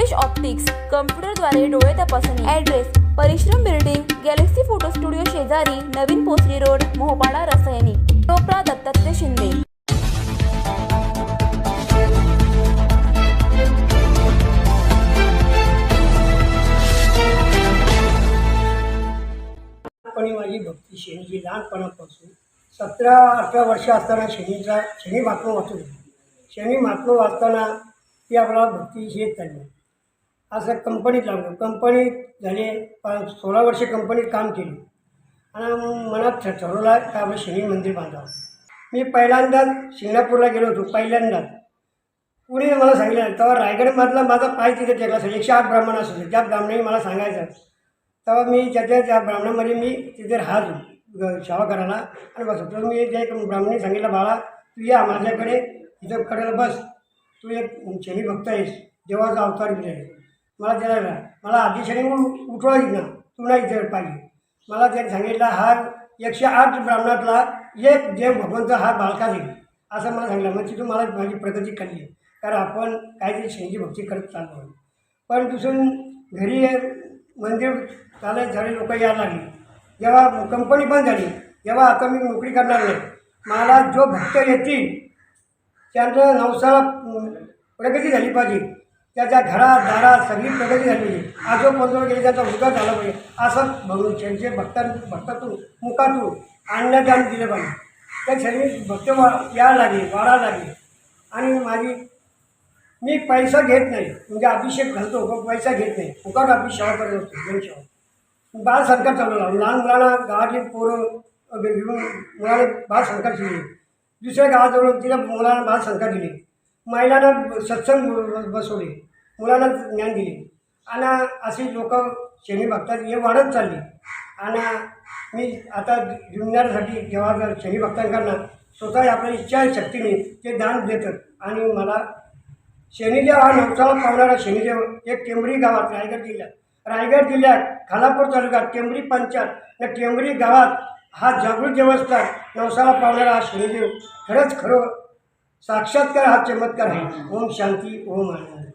Rupesh optics कम्प्युटरद्वारे डोळे तपासणी. Address परिश्रम बिल्डिंग गॅलेक्सी फोटो स्टुडिओ शेजारी नवीन पोसरी रोड मोहपाडा रसायनी. टोपरा दत्तात्रय शिंदे. लहानपणी माझी भक्ती शनीची लहानपणापासून सतरा अठरा वर्ष असताना शनीचा शनी महात्मा वाचू शनी महात्मा वाचताना ती आपल्याला भक्ती येत चालली असं कंपनीत लागलो. कंपनीत झाले पाच सोळा वर्ष कंपनीत काम केले. आणि मनात ठरवला ठरवलं का आपलं शनी मंदिर बांधावं. मी पहिल्यांदाच सिंगापूरला गेलो होतो पहिल्यांदाच कुणी मला सांगितलं तेव्हा रायगडमधला माझा पाय तिथे टेकला असेल एकशे आठ ब्राह्मण असू त्या ब्राह्मणाने मला सांगायचं. तेव्हा मी त्याच्या त्या ब्राह्मणामध्ये मी तिथे राहतो ग- सेवा करायला आणि बस तर मी त्या एक ब्राह्मणी सांगितलं बाळा तू या माझ्याकडे इथं कडेला बस. तू एक शनी भक्त आहेस. देवाचा अवतार इथे मला त्याला मला आधी शनी ना तू नाही इथे पाहिजे. मला त्याने सांगितलं हा एकशे आठ ब्राह्मणातला एक देव भगवंत हा बालका देईल असं मला सांगितलं. मग तिथून मला माझी प्रगती करली कारण आपण काहीतरी शनीची भक्ती करत चाललो पण दुसरून घरी मंदिर चालत झाले लोक यायला लागली. जेव्हा कंपनी बंद झाली जेव्हा आता मी नोकरी करणार नाही. मला जो भक्त येतील त्यांचं नवसाला प्रगती झाली पाहिजे. त्याच्या घरात दारात सगळी प्रगती झाली पाहिजे आजो गेले त्याचा उद्धार झाला पाहिजे. असं म्हणून त्यांचे भक्तां भक्तातून मुखातून अन्नदान दिलं पाहिजे. त्या शरीर भक्त वा यायला लागले वाढायला लागले. आणि माझी मी पैसा घेत नाही. म्हणजे अभिषेक घालतो पण पैसा घेत नाही. फुकट आपली करत असतो जनसेवा बाल सरकार चालवला लहान मुलांना गावातली पोरं घेऊन मुलाने बाल शिकले दुसऱ्या गावाजवळ तिला मुलांना बाल सरकार दिले महिलांना सत्संग बसवले मुलांना ज्ञान दिले. आणि अशी लोक शनी भक्तात हे वाढत चालली. आणि मी आता जुन्यासाठी जेव्हा जर शनी भक्तांकडनं स्वतः आपल्या इच्छा शक्तीने ते दान देतात. आणि मला शनिदेव हा नवसाला पावणारा शनिदेव हे टेंबरी गावात रायगड जिल्ह्यात. रायगड जिल्ह्यात खालापूर तालुक्यात टेंबरी पंचायत. या टेंबरी गावात हा जागृत देवस्थान नवसाला पावणारा हा शनिदेव खरंच खरं साक्षात्कार हा चमत्कार आहे. ओम शांती ओम आनंद.